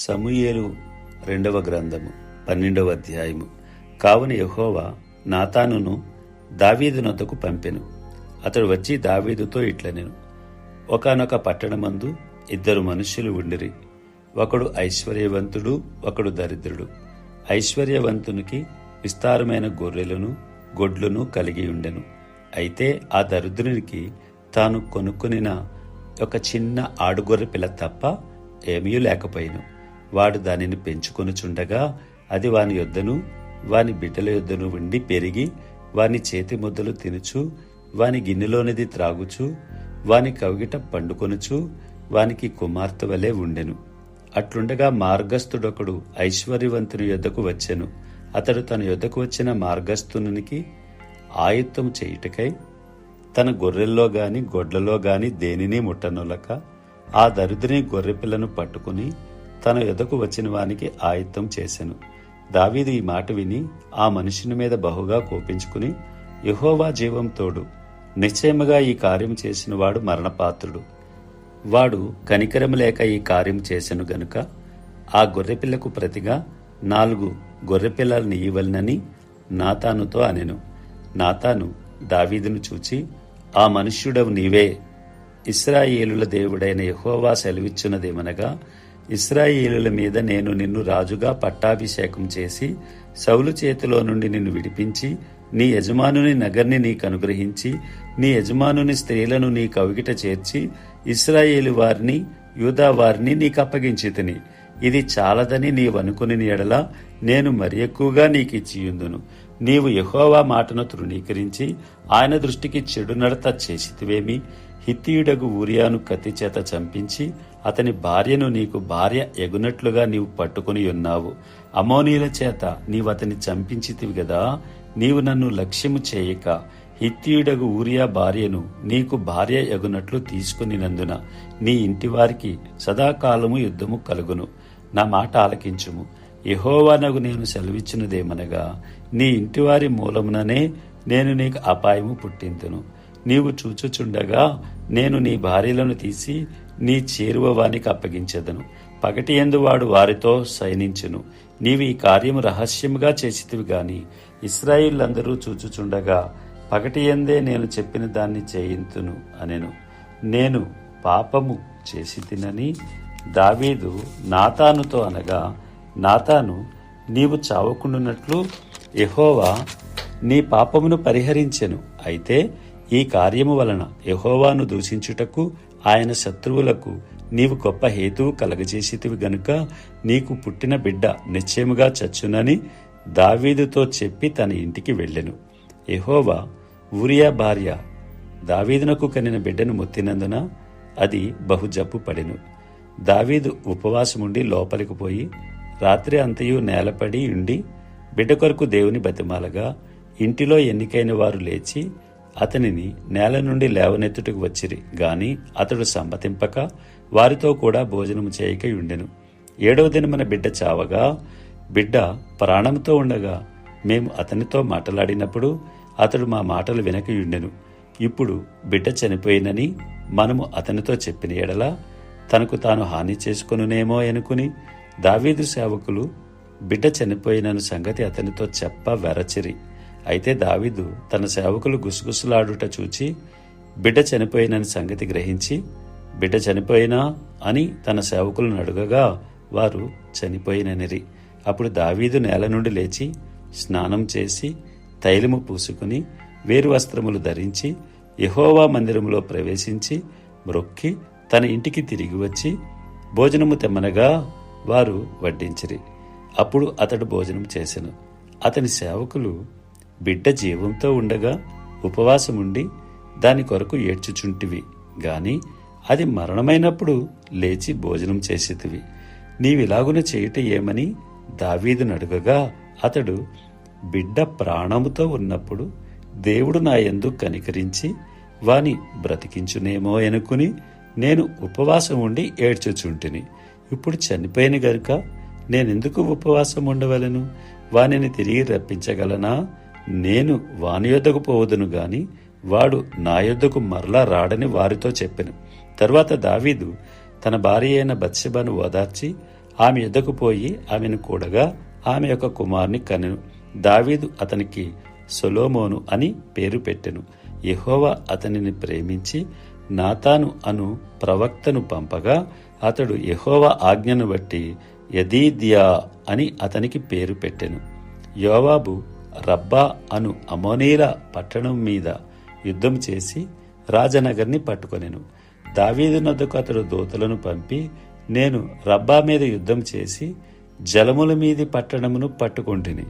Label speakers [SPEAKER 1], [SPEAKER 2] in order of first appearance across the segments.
[SPEAKER 1] సమూయేలు రెండవ గ్రంథము పన్నెండవ అధ్యాయము. కావున యహోవా నాతానును దావీదునొద్దకు పంపెను. అతడు వచ్చి దావీదుతో ఇట్లనెను. ఒకానొక పట్టణమందు ఇద్దరు మనుష్యులు ఉండిరి. ఒకడు ఐశ్వర్యవంతుడు ఒకడు దరిద్రుడు. ఐశ్వర్యవంతునికి విస్తారమైన గొర్రెలను గొడ్లను కలిగి ఉండెను. అయితే ఆ దరిద్రునికి తాను కొనుక్కునిన ఒక చిన్న ఆడుగొర్రె పిల్ల తప్ప ఏమీ లేకపోయిను. వాడు దానిని పెంచుకొనుచుండగా అది వాని యొద్దను వాని బిడ్డల యొద్దను ఉండి పెరిగి వాని చేతి ముద్దలు తినుచు వాని గిన్నెలోనిది త్రాగుచు వాని కవిగిట పండుకొనుచు వానికి కుమార్తె వలె ఉండెను. అట్లుండగా మార్గస్థుడొకడు ఐశ్వర్యవంతుని యొద్దకు వచ్చెను. అతడు తన యొద్దకు వచ్చిన మార్గస్థునికి ఆయుత్తం చేయుటకై తన గొర్రెల్లో గాని గొడ్లలో గాని దేనిని ముట్టనొలక ఆ దరిద్రుని గొర్రెపిల్లను పట్టుకుని తన ఎదకు వచ్చిన వానికి ఆయుత్తం చేసెను. దావీదు ఈ మాట విని ఆ మనుషుని మీద బహుగా కోపించుకుని యహోవా జీవం తోడు నిశ్చయముగా ఈ కార్యం చేసిన వాడు మరణపాత్రుడు. వాడు కనికరం లేక ఈ కార్యం చేసెను గనుక ఆ గొర్రెపిల్లకు ప్రతిగా నాలుగు గొర్రెపిల్లలను ఇవ్వలనని నాతానుతో అనెను. నాతాను దావీదును చూచి ఆ మనుష్యుడవు నీవే ఇస్రాయేలుల దేవుడైన యహోవా సెలవిచ్చున్నదేమనగా ఇస్రాయిలుల మీద నేను నిన్ను రాజుగా పట్టాభిషేకం చేసి సౌలు చేతిలో నుండి నిన్ను విడిపించి నీ యజమానుని నగర్ని నీకు అనుగ్రహించి నీ యజమానుని స్త్రీలను నీ కవిగిట చేర్చి ఇస్రాయేలు వారిని యూదా వారిని నీకు అప్పగించి తిని. ఇది చాలదని నీవనుకుని ఎడల నేను మరి ఎక్కువగా నీకు ఇచ్చియుందును నీవు యహోవా మాటను తృణీకరించి ఆయన దృష్టికి చెడు నడత చేసితివేమి? హిత్తియుడగు ఊరియాను కత్తి చేత చంపించి అతని భార్యను నీకు భార్య ఎగునట్లుగా నీవు పట్టుకుని ఉన్నావు. అమోనీల చేత నీవు అతని చంపించితివి గదా నీవు నన్ను లక్ష్యము చేయక హిత్తియుడగు ఊరియా భార్యను నీకు భార్య ఎగునట్లు తీసుకునినందున నీ ఇంటివారికి సదాకాలము యుద్ధము కలుగును. నా మాట ఆలకించుము. యహోవానగు నేను సెలవిచ్చినదేమనగా నీ ఇంటివారి మూలముననే నేను నీకు అపాయము పుట్టింతును. నీవు చూచుచుండగా నేను నీ భార్యలను తీసి నీ చేరువ వానికి అప్పగించెదను. పగటి ఎందు వాడు వారితో శయనించును. నీవు ఈ కార్యము రహస్యముగా చేసితివి గాని ఇస్రాయిళ్ళందరూ చూచుచుండగా పగటి ఎందే నేను చెప్పిన దాన్ని చేయింతును అనెను. నేను పాపము చేసి తినని దావీదు నాతానుతో అనగా నాతాను నీవు చావకుండునట్లు ఎహోవా నీ పాపమును పరిహరించెను. అయితే ఈ కార్యము వలన యహోవాను దూషించుటకు ఆయన శత్రువులకు నీవు గొప్ప హేతువు కలగజేసితివి గనుక నీకు పుట్టిన బిడ్డ నిశ్చయముగా చచ్చునని దావీదుతో చెప్పి తన ఇంటికి వెళ్ళెను. ఎహోవా ఊరియా భార్య దావీదునకు కనిన బిడ్డను మొత్తినందున అది బహు జబ్బు పడెను. దావీదు ఉపవాసముండి లోపలికి పోయి రాత్రి అంతయు నేలపడి ఉండి బిడ్డ కొరకు దేవుని బతిమాలగా ఇంటిలో ఎన్నికైన వారు లేచి అతనిని నేల నుండి లేవనెత్తుటకు వచ్చిరి గాని అతడు సమ్మతింపక వారితో కూడా భోజనము చేయక ఉండెను ఏడవ దినమున బిడ్డ చావగా బిడ్డ ప్రాణంతో ఉండగా మేము అతనితో మాట్లాడినప్పుడు అతడు మా మాటలు వినకయుండెను ఇప్పుడు బిడ్డ చనిపోయినని మనము అతనితో చెప్పిన ఎడల తనకు తాను హాని చేసుకొనునేమో అనుకుని దావీదు సేవకులు బిడ్డ చనిపోయినను సంగతి అతనితో చెప్ప వెరచిరి. అయితే దావీదు తన సేవకులు గుసగుసలాడుట చూచి బిడ్డ చనిపోయినని సంగతి గ్రహించి బిడ్డ చనిపోయినా అని తన సేవకులను అడుగగా వారు చనిపోయిననిరి. అప్పుడు దావీదు నేల నుండి లేచి స్నానం చేసి తైలము పూసుకుని వేరు వస్త్రములు ధరించి యహోవా మందిరంలో ప్రవేశించి మ్రొక్కి తన ఇంటికి తిరిగి వచ్చి భోజనము తెమ్మనగా వారు వడ్డించిరి. అప్పుడు అతడు భోజనం చేసెను. అతని సేవకులు బిడ్డ జీవంతో ఉండగా ఉపవాసముండి దాని కొరకు ఏడ్చుచుంటివి. గాని అది మరణమైనప్పుడు లేచి భోజనం చేసేతివి. నీవిలాగున చేయుట ఏమని దావీదును అడుగగా అతడు బిడ్డ ప్రాణముతో ఉన్నప్పుడు దేవుడు నా యందు కనికరించి వాని బ్రతికించునేమో అనుకుని నేను ఉపవాసం ఉండి ఏడ్చుచుంటిని. ఇప్పుడు చనిపోయిన గనుక నేనెందుకు ఉపవాసం ఉండవలను వానిని తిరిగి రప్పించగలనా? నేను వాని యొద్దకు పోవదును గాని వాడు నా యొద్దకు మరలా రాడని వారితో చెప్పెను. తర్వాత దావీదు తన భార్య అయిన బత్సెబను ఓదార్చి ఆమె ఎద్దకు పోయి ఆమెను కూడగా ఆమె యొక్క కుమారుని కనెను. దావీదు అతనికి సొలోమోను అని పేరు పెట్టెను. యహోవా అతనిని ప్రేమించి నాతాను అను ప్రవక్తను పంపగా అతడు యహోవా ఆజ్ఞను బట్టి యదీద్యా అని అతనికి పేరు పెట్టెను. యోవాబు రబ్బా అను అమోనీల పట్టణం మీద యుద్ధం చేసి రాజనగర్ని పట్టుకొనెను. దావీదు నద్దకు అతడు దూతలను పంపి నేను రబ్బా మీద యుద్ధం చేసి జలముల మీది పట్టణమును పట్టుకుంటుని.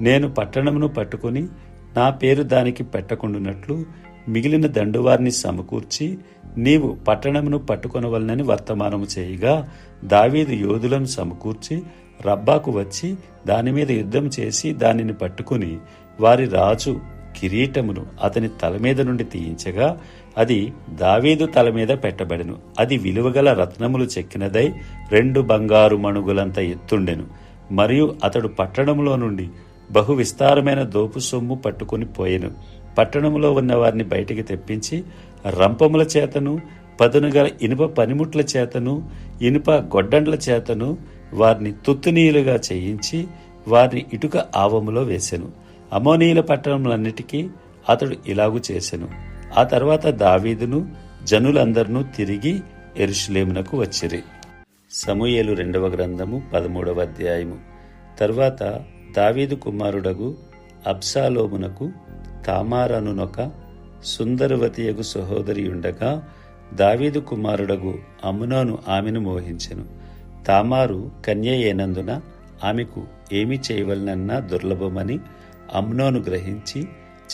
[SPEAKER 1] నేను పట్టణమును పట్టుకుని నా పేరు దానికి పెట్టకుండునట్లు మిగిలిన దండువారిని సమకూర్చి నీవు పట్టణమును పట్టుకొనవలనని వర్తమానము చేయగా దావీదు యోధులను సమకూర్చి రబ్బాకు వచ్చి దాని మీద యుద్ధం చేసి దానిని పట్టుకుని వారి రాజు కిరీటమును అతని తల మీద నుండి తీయించగా అది దావీదు తల మీద పెట్టబడెను. అది విలువగల రత్నములు చెక్కినదై రెండు బంగారు మణుగులంత ఎత్తుండెను. మరియు అతడు పట్టణంలో నుండి బహు విస్తారమైన దోపు సొమ్ము పట్టుకుని పోయెను. పట్టణంలో ఉన్న వారిని బయటికి తెప్పించి రంపముల చేతను పదునుగల ఇనుప పనిముట్ల చేతను ఇనుప గొడ్డండ్ల చేతను వారిని తుత్తునీయులుగా చేయించి వారిని ఇటుక ఆవములో వేసెను. అమోనీయుల పట్టణములన్నిటికీ అతడు ఇలాగు చేసెను. ఆ తర్వాత దావీదును జనులందరినూ తిరిగి ఎరుషులేమునకు వచ్చిరి. సమూయేలు రెండవ గ్రంథము పదమూడవ అధ్యాయము. తర్వాత దావీదు కుమారుడగు అబ్సాలోమునకు తామారనునొక సుందరవతియగు సహోదరి ఉండగా దావీదు కుమారుడగు అమునోను ఆమెను మోహించెను. తామారు కన్య అయినందున ఆమెకు ఏమి చేయవలనన్నా దుర్లభమని అమ్నోను గ్రహించి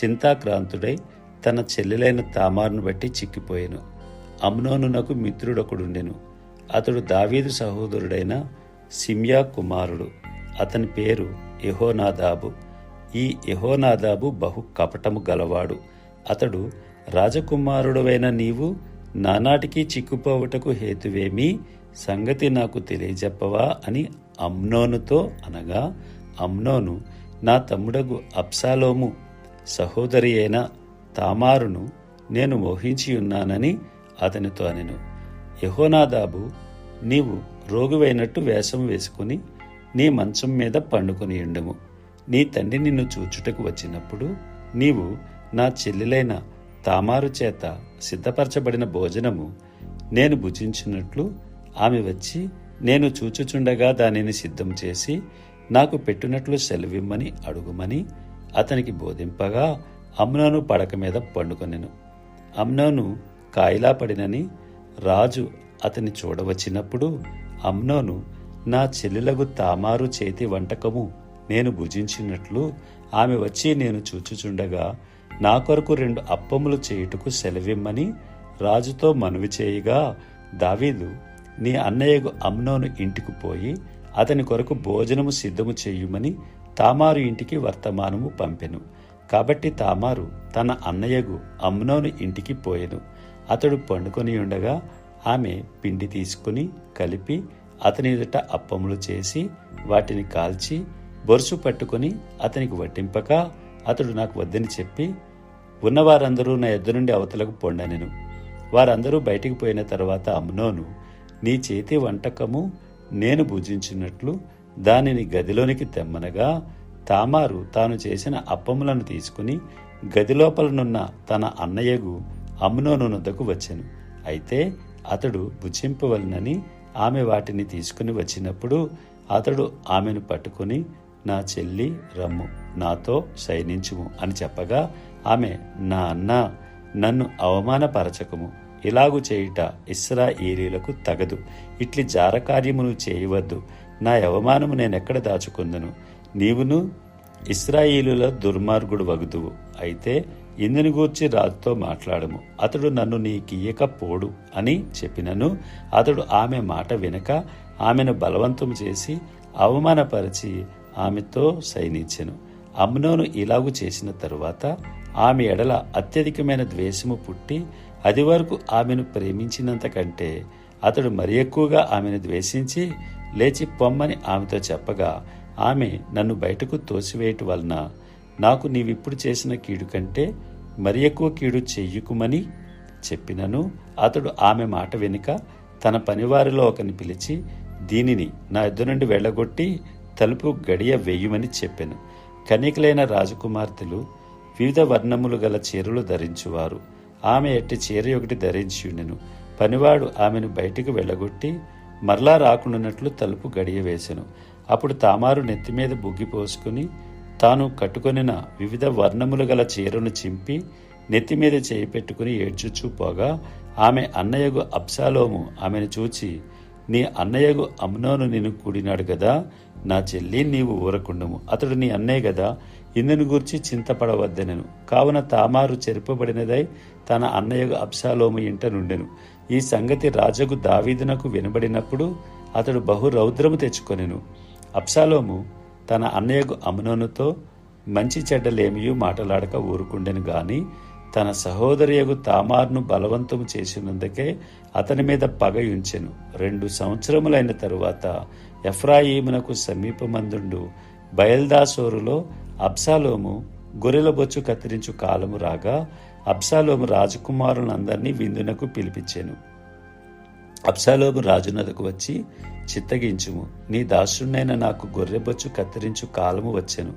[SPEAKER 1] చింతాక్రాంతుడై తన చెల్లెలైన తామారును బట్టి చిక్కిపోయాను. అమ్నోనునకు మిత్రుడొకడుండెను. అతడు దావీదు సహోదరుడైన సిమ్యా కుమారుడు. అతని పేరు యెహోనాదాబు. ఈ యెహోనాదాబు బహు కపటము గలవాడు. అతడు రాజకుమారుడవైన నీవు నానాటికి చిక్కుపోవుటకు హేతువేమీ సంగతి నాకు తెలియజెప్పవా అని అమ్నోనుతో అనగా అమ్నోను నా తమ్ముడగు అప్సాలోము సహోదరి అయిన తామారును నేను మోహించియున్నానని అతనితో అనెను. యహోనాదాబు నీవు రోగువైనట్టు వేషం వేసుకుని నీ మంచం మీద పండుకొని ఉండము నీ తండ్రి నిన్ను చూచుటకు వచ్చినప్పుడు నీవు నా చెల్లెలైన తామారు చేత సిద్ధపరచబడిన భోజనము నేను భుజించినట్లు ఆమె వచ్చి నేను చూచుచుండగా దానిని సిద్ధం చేసి నాకు పెట్టినట్లు సెలవిమ్మని అడుగుమని అతనికి బోధింపగా అమ్నోను పడక మీద పండుకొనెను. అమ్నోను కాయిలా పడినని రాజు అతని చూడవచ్చినప్పుడు అమ్నోను నా చెల్లెలకు తామారు చేతి వంటకము నేను భుజించినట్లు ఆమె వచ్చి నేను చూచుచుండగా నా కొరకు రెండు అప్పములు చేయుటకు సెలవిమ్మని రాజుతో మనవి చేయగా దావీదు నీ అన్నయ్యకు అమ్నోను ఇంటికి పోయి అతని కొరకు భోజనము సిద్ధము చేయుమని తామారు ఇంటికి వర్తమానము పంపెను. కాబట్టి తామారు తన అన్నయ్యకు అమ్నోను ఇంటికి పోయెను. అతడు పండుకొని ఉండగా ఆమె పిండి తీసుకుని కలిపి అతని ఎదుట అప్పములు చేసి వాటిని కాల్చి బొరుసు పట్టుకొని అతనికి వడ్డింపక అతడు నాకు వద్దని చెప్పి ఉన్నవారందరూ నా ఎద్దు నుండి అవతలకు పొండనెను. వారందరూ బయటికి పోయిన తర్వాత అమ్నోను నీ చేతి వంటకము నేను భుజించినట్లు దానిని గదిలోనికి తెమ్మనగా తామారు తాను చేసిన అప్పములను తీసుకుని గదిలోపలనున్న తన అన్నయ్యగు అమ్నోను నొద్దకు వచ్చెను. అయితే అతడు భుజింపవలనని ఆమె వాటిని తీసుకుని వచ్చినప్పుడు అతడు ఆమెను పట్టుకుని నా చెల్లి రమ్ము నాతో శయనించుము అని చెప్పగా ఆమె నా అన్న నన్ను అవమానపరచకము. ఇలాగు చేయుట ఇస్రాయేలీలకు తగదు. ఇట్లి జారకార్యమును చేయవద్దు. నా అవమానము నేనెక్కడ దాచుకుందను? నీవును ఇస్రాయేలుల దుర్మార్గుడు వగుదువు. అయితే ఇందుని గూర్చి రాజుతో మాట్లాడము. అతడు నన్ను నీకియ్యక పోడు అని చెప్పినను. అతడు ఆమె మాట వినక ఆమెను బలవంతం చేసి అవమానపరిచి ఆమెతో సైనించెను అమ్నోను ఇలాగు చేసిన తరువాత ఆమె ఎడల అత్యధికమైన ద్వేషము పుట్టి అది వరకు ఆమెను ప్రేమించినంత కంటే అతడు మరి ఎక్కువగా ఆమెను ద్వేషించి లేచి పొమ్మని ఆమెతో చెప్పగా ఆమె నన్ను బయటకు తోసివేయటం వలన నాకు నీవిప్పుడు చేసిన కీడు కంటే మరి ఎక్కువ కీడు చెయ్యుకుమని చెప్పినను. అతడు ఆమె మాట వెనుక తన పనివారిలో ఒకని పిలిచి దీనిని నా ఎద్దు నుండి వెళ్ళగొట్టి తలుపు గడియ వేయుమని చెప్పాను. కనికలైన రాజకుమార్తెలు వివిధ వర్ణములు గల చీరలు ధరించువారు. ఆమె ఎట్టి చీర ఒకటి ధరించి ఉండెను పనివాడు ఆమెను బయటికి వెళ్ళగొట్టి మరలా రాకుండానట్లు తలుపు గడియ వేసెను. అప్పుడు తామారు నెత్తిమీద బుగ్గి పోసుకుని తాను కట్టుకొనిన వివిధ వర్ణములు గల చీరను చింపి నెత్తి మీద చేయి పెట్టుకుని ఏడ్చుచూ పోగా ఆమె అన్నయ్యగు అప్సాలోము ఆమెను చూచి నీ అన్నయ్యగు అమ్నోను నిన్ను కూడినాడు కదా నా చెల్లి నీవు ఊరకుండము. అతడు నీ అన్నయ్య కదా ఇందును గూర్చి చింతపడవద్దనెను. కావున తామారు చెరుపబడినదై తన అన్నయ్యగు అప్సాలోము ఇంట నుండెను. ఈ సంగతి రాజగు దావీదునకు వినబడినప్పుడు అతడు బహు రౌద్రము తెచ్చుకొనెను. అబ్సాలోము తన అన్నయ్యకు అమనోనుతో మంచి చెడ్డలేమియూ మాటలాడక ఊరుకుండెను గాని తన సహోదరియగు తామార్ను బలవంతము చేసినందుకే అతని మీద పగ ఉంచెను రెండు సంవత్సరములైన తరువాత ఎఫ్రాయిమునకు సమీపమందుండు బయల్దాసోరులో అబ్సాలోము గొర్రెల బొచ్చు కత్తిరించు కాలము రాగా అబ్సాలోము రాజకుమారులందరినీ విందునకు పిలిపించాను. అబ్సాలోము రాజునదకు వచ్చి చిత్తగించుము. నీ దాసుడైన నాకు గొర్రెబొచ్చు కత్తిరించు కాలము వచ్చెను.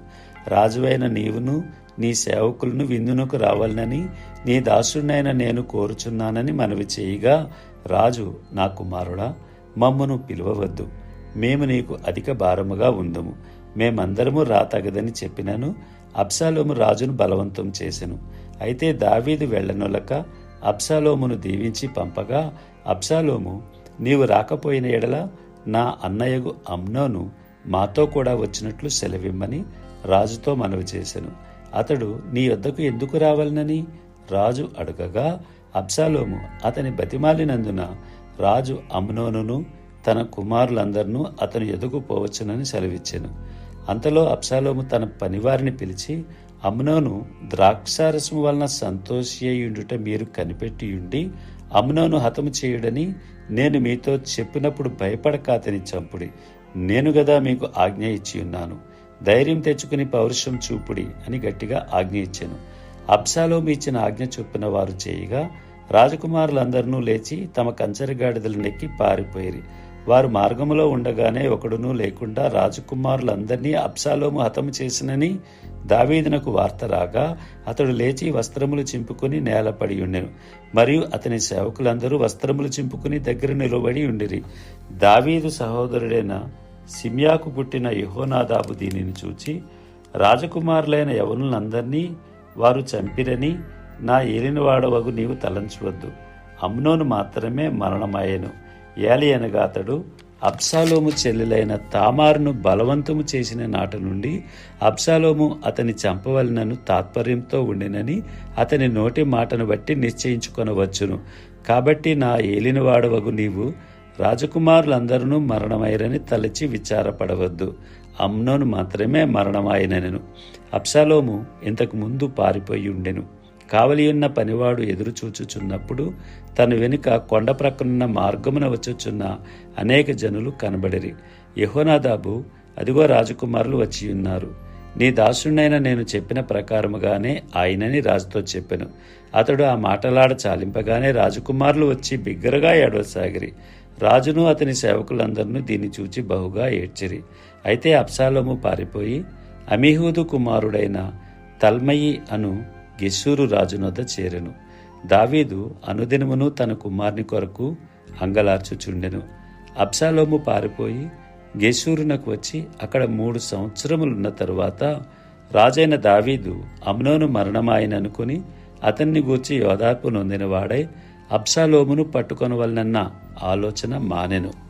[SPEAKER 1] రాజువైన నీవును నీ సేవకులను విందునకు రావాలని నీ దాసుడైన నేను కోరుచున్నానని మనవి చేయగా రాజు నా కుమారుడా మమ్మను పిలువవద్దు. మేము నీకు అధిక భారముగా ఉందము. మేమందరము రాతగదని చెప్పినను అబ్సాలోము రాజును బలవంతం చేసెను. అయితే దావీదు వెళ్ళనొలక అబ్సాలోమును దీవించి పంపగా అబ్సాలోము నీవు రాకపోయిన ఎడల నా అన్నయ్యగు అమ్నోను మాతో కూడా వచ్చినట్లు సెలవిమ్మని రాజుతో మనవి చేశాను అతడు నీ వద్దకు ఎందుకు రావాలనని? రాజు అడగగా అబ్సాలోము అతని బతిమాలినందున రాజు అమ్నోనును తన కుమారులందరినూ అతను ఎదుగు పోవచ్చునని సెలవిచ్చాను. అంతలో అప్సాలోము తన పనివారిని పిలిచి అమ్నోను ద్రాక్షారసము వలన సంతోషియుండుట మీరు కనిపెట్టియుండి అమ్నోను హతము చేయుడని నేను మీతో చెప్పినప్పుడు భయపడక అతని చంపుడి. నేను గదా మీకు ఆజ్ఞ ఇచ్చి ఉన్నాను ధైర్యం తెచ్చుకుని పౌరుషం చూపుడి అని గట్టిగా ఆజ్ఞ ఇచ్చాను. అబ్సాలోము ఇచ్చిన ఆజ్ఞ చొప్పున వారు చేయగా రాజకుమారులందరినూ లేచి తమ కంచరగాడిదలు నెక్కి పారిపోయిరి. వారు మార్గములో ఉండగానే ఒకడునూ లేకుండా రాజకుమారులందరినీ అబ్సాలోము హతము చేసినని దావీదునకు వార్త రాగా అతడు లేచి వస్త్రములు చింపుకుని నేలపడి ఉండెను మరియు అతని సేవకులందరూ వస్త్రములు చింపుకుని దగ్గర నిలబడి ఉండిరి. దావీదు సహోదరుడైన సిమ్యాకు పుట్టిన యహోనాదాబు దీనిని చూచి రాజకుమారులైన యవనులందరినీ వారు చంపిరని నా ఏలినవాడవగు నీవు తలంచవద్దు. అమ్నోను మాత్రమే మరణమాయెను ఏలి అనగా అతడు అబ్సాలోము చెల్లెలైన తామారును బలవంతము చేసిన నాట నుండి అబ్సాలోము అతని చంపవలనను తాత్పర్యంతో ఉండినని అతని నోటి మాటను బట్టి నిశ్చయించుకొనవచ్చును. కాబట్టి నా ఏలినవాడవగు నీవు రాజకుమారులందరూ మరణమైరని తలచి విచారపడవద్దు. అమ్నోను మాత్రమే మరణమాయనను. అబ్సాలోము ఇంతకు ముందు పారిపోయి ఉండెను. కావలియున్న పనివాడు ఎదురు చూచుచున్నప్పుడు తన వెనుక కొండ ప్రక్కనున్న మార్గమున వచ్చుచున్న అనేక జనులు కనబడిరి. యహోనాదాబు అదిగో రాజకుమారులు వచ్చి ఉన్నారు నీ దాసుడైన నేను చెప్పిన ప్రకారముగానే ఆయనని రాజుతో చెప్పెను. అతడు ఆ మాటలాడ చాలింపగానే రాజకుమారులు వచ్చి బిగ్గరగా ఏడవసాగిరి. రాజును అతని సేవకులందరినూ దీన్ని చూచి బహుగా ఏడ్చిరి. అయితే అప్సాలోము పారిపోయి అమీహూదు కుమారుడైన తల్మయి అను గెసూరు రాజునొద్ద చేరెను. దావీదు అనుదినమును తన కుమార్ని కొరకు అంగలార్చుచుండెను. అబ్సాలోము పారిపోయి గెషూరునకు వచ్చి అక్కడ మూడు సంవత్సరములున్న తరువాత రాజైన దావీదు అమ్నోను మరణమాయననుకుని అతన్ని గూర్చి యోదార్పు నొందినవాడై అబ్సాలోమును పట్టుకొనవలనన్న ఆలోచన మానెను.